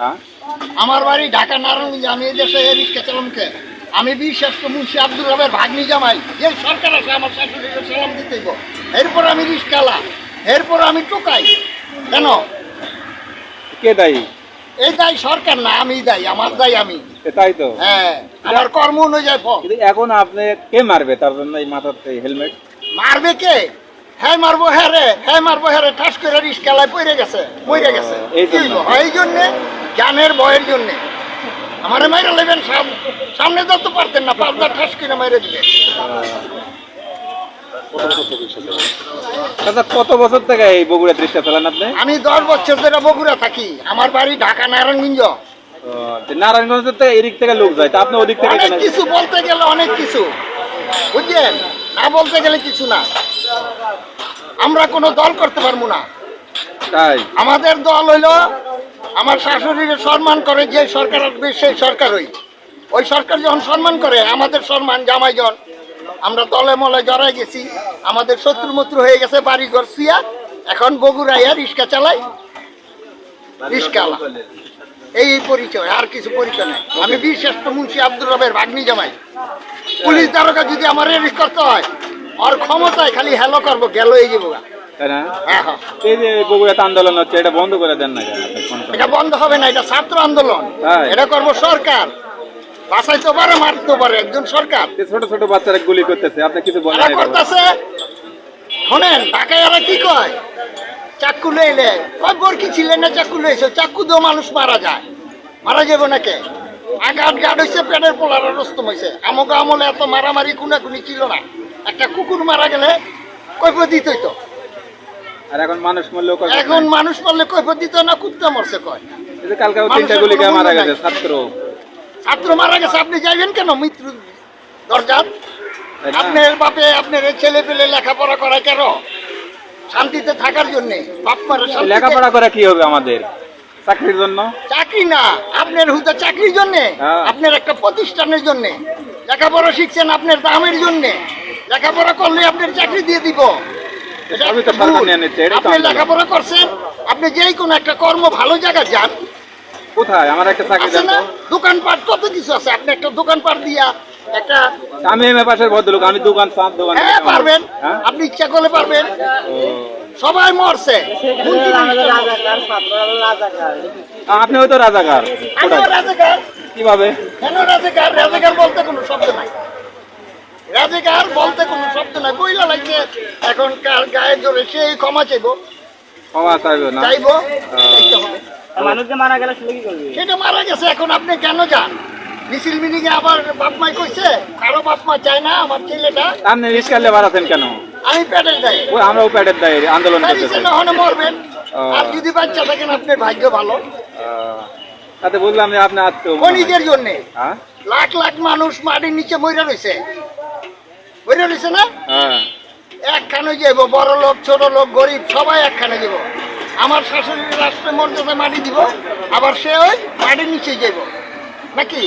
হ্যাঁ? আমার বাড়ি ঢাকা নারায়ণগঞ্জ আমি এই দেশে এই রিক্সা চালামকে আমি বিশেষ মুন্সি আব্দুল রবের ভাগ্নি জামাই যে সরকার আছে আমার শাশুড়িকে সালাম দিতে এরপর আমি রিক্সালা এরপর আমি টোকাই। কেন? কে দায়ী? এই দায় সরকার না আমি দায়ী আমার দায় আমি। তাই তো? হ্যাঁ আমার কর্ম অনুযায়ী ফল। এখন আপনি কে মারবে? তার জন্য এই মাথাতে হেলমেট? মারবে কে? হ্যাঁ মারবো হ্যাঁ রে হ্যাঁ মারবো হ্যাঁ রে ঠাস করে রিস্কালায় পড়ে গেছে পড়ে গেছে। এই জন্য। হইবো? বয়ের জন্যে। আমারে মাইরা লেবেন সামনে যত পারতেন না পাবদা ঠাস করে মাইরে দিলেন। কত বছর থেকে এই বগুড়া চালান আপনি? আমি দশ বছর ধরে বগুড়া থাকি। আমার বাড়ি ঢাকা নারায়ণগঞ্জ। নারায়ণগঞ্জ থেকে এদিক থেকে লোক যায় তা আপনি ওদিক থেকে অনেক কিছু বলতে গেলে অনেক কিছু। বুঝলেন? না বলতে গেলে কিছু না। আমরা কোনো দল করতে পারব না। তাই? আমাদের দল হইল আমার শাশুড়ির সম্মান করে যে সরকার আসবে, সেই সরকার হই ওই সরকার যখন সম্মান করে, আমাদের সম্মান, জামাইজন, আমরা দলে মলে জড়াই গেছি, আমাদের শত্রু মত্রু হয়ে গেছে বাড়ি ঘর সিয়া এখন বগুড়াইয়া রিক্সা চালাই রিক্সাওয়ালা এই পরিচয়, আর কিছু পরিচয় নেই। আমি বিশেষ্ট মুন্সি আব্দুর রবের ভাগ্নি জামাই। পুলিশ দ্বারকা যদি আমার রিস্ক করতে হয় আর ক্ষমতায় খালি হ্যালো করব, গেল এই যাব গা। তাই না? এই যে বগুড়াতে আন্দোলন হচ্ছে এটা বন্ধ করে দেন না? এটা বন্ধ হবে না এটা ছাত্র আন্দোলন? এটা করব সরকার। বাঁচাইতে পারে মারতে পারে একজন সরকার। ছোট ছোট বাচ্চারা গুলি করতেছে আপনি কিছু বলেন? করতেছে। শোনেন ঢাকায় এরা কি কয়? চাকু লইলে কয় বরকি ছিলেন না চাকু লইছে? চাকু দিয়েও মানুষ মারা যায়। মারা যাবে না কে? আঘাত গাড হয়েছে পেটের পোলার রস্তম হয়েছে আমাকে আমলে এত মারামারি কুনাকুনি ছিল না। একটা কুকুর মারা গেলে কৈফত দিতই তো। আর এখন মানুষ মূল্য এখন মানুষ মরলে কৈফত দিত না কুত্তা মরছে কয়? কালকে তিনটা গুলি মারা গেছে ছাত্র। ছাত্র মারা গেছে আপনি যাইবেন কেন? মৃত্যু আপনার বাপে আপনার ছেলে পেলে লেখাপড়া করায় কেন? শান্তিতে থাকার জন্য বাপ মারা লেখাপড়া করে কি হবে আমাদের? চাকরির জন্য? চাকরি না আপনার হুদা চাকরির জন্য হ্যাঁ। আপনার একটা প্রতিষ্ঠানের জন্য। লেখাপড়া শিখছেন আপনার দামের জন্য। লেখাপড়া করলে আপনার চাকরি দিয়ে দিব। এটা তো সরকার নিয়ে নিচ্ছে, আপনি লেখাপড়া করছেন আপনি যেই কোনো একটা কর্ম ভালো জায়গা যান। কোথায়? আমার একটা চাকরি দেন দোকানপাট কত কিছু আছে? আপনি একটা দোকানপাট দিয়া একটা আমি এম পাশের ভদ্রলোক আমি দোকান চাঁদ দোকান হ্যাঁ পারবেন। হ্যাঁ? আপনি ইচ্ছা করলে পারবেন। সবাই মরছে। আপনি হয়তো? রাজাকার। কীভাবে? কেন রাজাকার? রাজাকার বলতে কোনো শব্দ নাই। রাজাকার বলতে কোনো শব্দ নাই বইলা লাগছে এখন কার গায়ে জোরে সেই ক্ষমা চাইব। ক্ষমা চাইবে না। চাইব। মানুষকে মারা গেলে কি করবি? সেটা মারা গেছে এখন আপনি কেন যান? মিছিল আবার বাপ মাই কইছে কারও বাপ মা চায় না আমার ছেলেটা। আপনি আছেন কেন? আমি পেটের দেয়। ওই আমরাও প্যাডের দায় আন্দোলন করতেছি। না মরবেন। আর যদি বাচ্চা থাকেন আপনার ভাগ্য ভালো। তাতে বুঝলাম যে আপনি আত্ম খনিজের জন্য। হ্যাঁ? লাখ লাখ মানুষ মাটির নিচে মরে রয়েছে মরে রয়েছে না? হ্যাঁ। একখানে যাব বড় লোক ছোট লোক গরিব সবাই একখানে যাব আমার শাশুড়ি রাষ্ট্রের মর্যাদা মাটি দিব আবার সে ওই মাটির নিচে যাব নাকি?